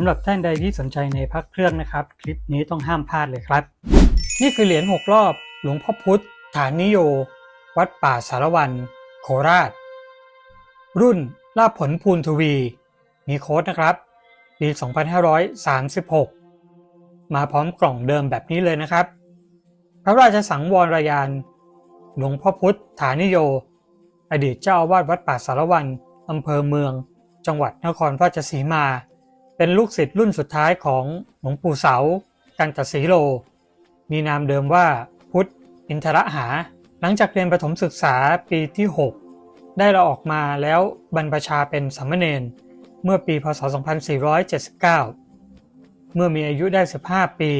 สำหรับท่านใดที่สนใจในพระเครื่องนะครับ คลิปนี้ต้องห้ามพลาดเลยครับ นี่คือเหรียญ6รอบ หลวงพ่อพุธฐานนิโย วัดป่าสารวัน โคราช รุ่นลาผลภูนทวี มีโค้ดนะครับ ปี 2536 มาพร้อมกล่องเดิมแบบนี้เลยนะครับ พระราชสังวรยาน หลวงพ่อพุธฐานิโย อดีตเจ้าอาวาสวัดป่าสารวันอำเภอเมือง จังหวัดนครราชสีมา เป็นลูกศิษย์รุ่นสุดท้ายของหลวงปู่เสา กันตศีโล มีนามเดิมว่าพุทธอินทระหา หลังจากเรียนประถมศึกษาปีที่ 6 ได้เราออกมาแล้วบรรพชาเป็นสามเณรเมื่อปีพศ 2479 เมื่อมีอายุได้ 15 ปี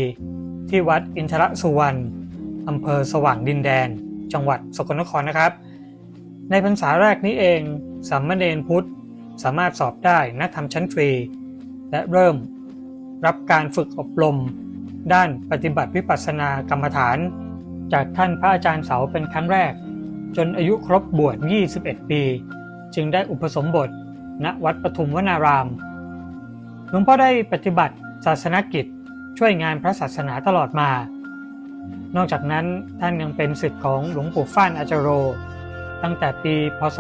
ที่วัดอินทรสุวรรณอำเภอสว่างดินแดน จังหวัดสกลนครนะครับ ในพรรษาแรกนี้เองสามเณรพุทธสามารถสอบได้นักธรรมชั้นฟรี และเริ่มรับการฝึกอบรม ด้านปฏิบัติวิปัสสนากรรมฐาน จากท่านพระอาจารย์เสาเป็นครั้งแรก จนอายุครบบวช 21 ปี จึงได้อุปสมบท ณวัดปทุมวนารามหลวงพ่อได้ปฏิบัติศาสนกิจช่วยงานพระศาสนาตลอดมา นอกจากนั้นท่านยังเป็นศิษย์ของหลวงปู่ฟ้านอาจารโร ตั้งแต่ปีพศ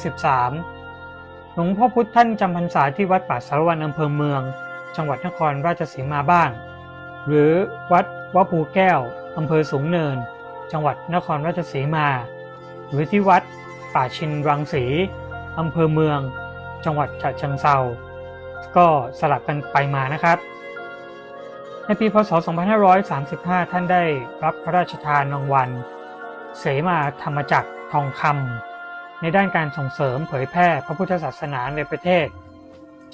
2513 หลวงพ่อพุธท่านจำพรรษาที่วัดป่าสารวันอำเภอเมือง จังหวัดนครราชสีมาบ้าง หรือวัดวัดภูแก้วอำเภอสูงเนิน จังหวัดนครราชสีมา หรือที่วัดป่าชินรังสีอำเภอเมือง จังหวัดฉะเชิงเซาก็สลับกันไปมานะครับ ในปีพศ 2535 ท่านได้รับพระราชทานรางวัล เสมาธรรมจักรทองคำ ในด้านการส่งเสริมเผยแพร่พระพุทธศาสนาในประเทศ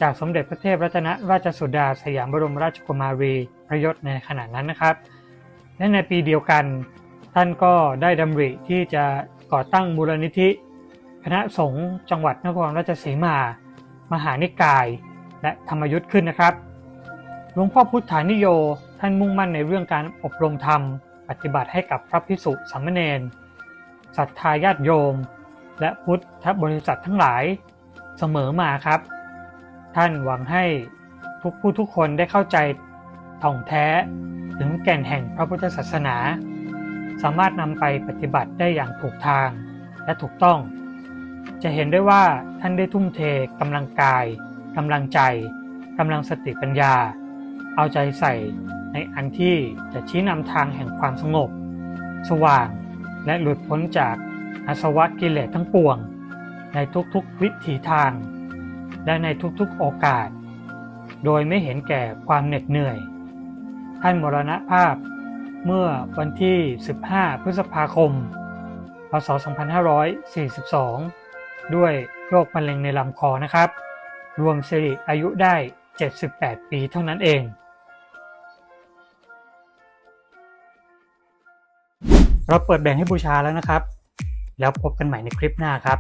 จากสมเด็จพระเทพรัตนราชสุดาสยามบรมราชกุมารีพระยศในขณะนั้นนะครับ และในปีเดียวกัน ท่านก็ได้ดำริที่จะก่อตั้งมูลนิธิ คณะสงฆ์จังหวัดนครราชสีมา มหานิกาย และธรรมยุทธ์ขึ้นนะครับหลวงพ่อพุทธานิโยท่านมุ่งมั่นในเรื่องการอบรมธรรม ปฏิบัติให้กับพระภิกษุสามเณรศรัทธาญาติโยม และพุทธบริษัททั้งหลายเสมอมาครับ ท่านหวังให้ทุกผู้ทุกคนได้เข้าใจท่องแท้ถึงแก่นแห่งพระพุทธศาสนา สามารถนำไปปฏิบัติได้อย่างถูกทางและถูกต้อง จะเห็นได้ว่าท่านได้ทุ่มเทกำลังกายกำลังใจกำลังสติปัญญา เอาใจใส่ในอันที่จะชี้นำทางแห่งความสงบ สว่างและหลุดพ้นจาก อาสวะกิเลสทั้งปวง ในทุกๆวิถีทาง และในทุกๆโอกาส โดยไม่เห็นแก่ความเหน็ดเหนื่อย ท่านมรณภาพเมื่อวันที่ 15 พฤษภาคม พศ 2542 ด้วยโรคมะเร็งในลำคอนะครับ รวมสิริอายุได้ 78 ปีเท่านั้นเองเราเปิดแบ่งให้บูชาแล้วนะครับ แล้วพบกันใหม่ในคลิปหน้าครับ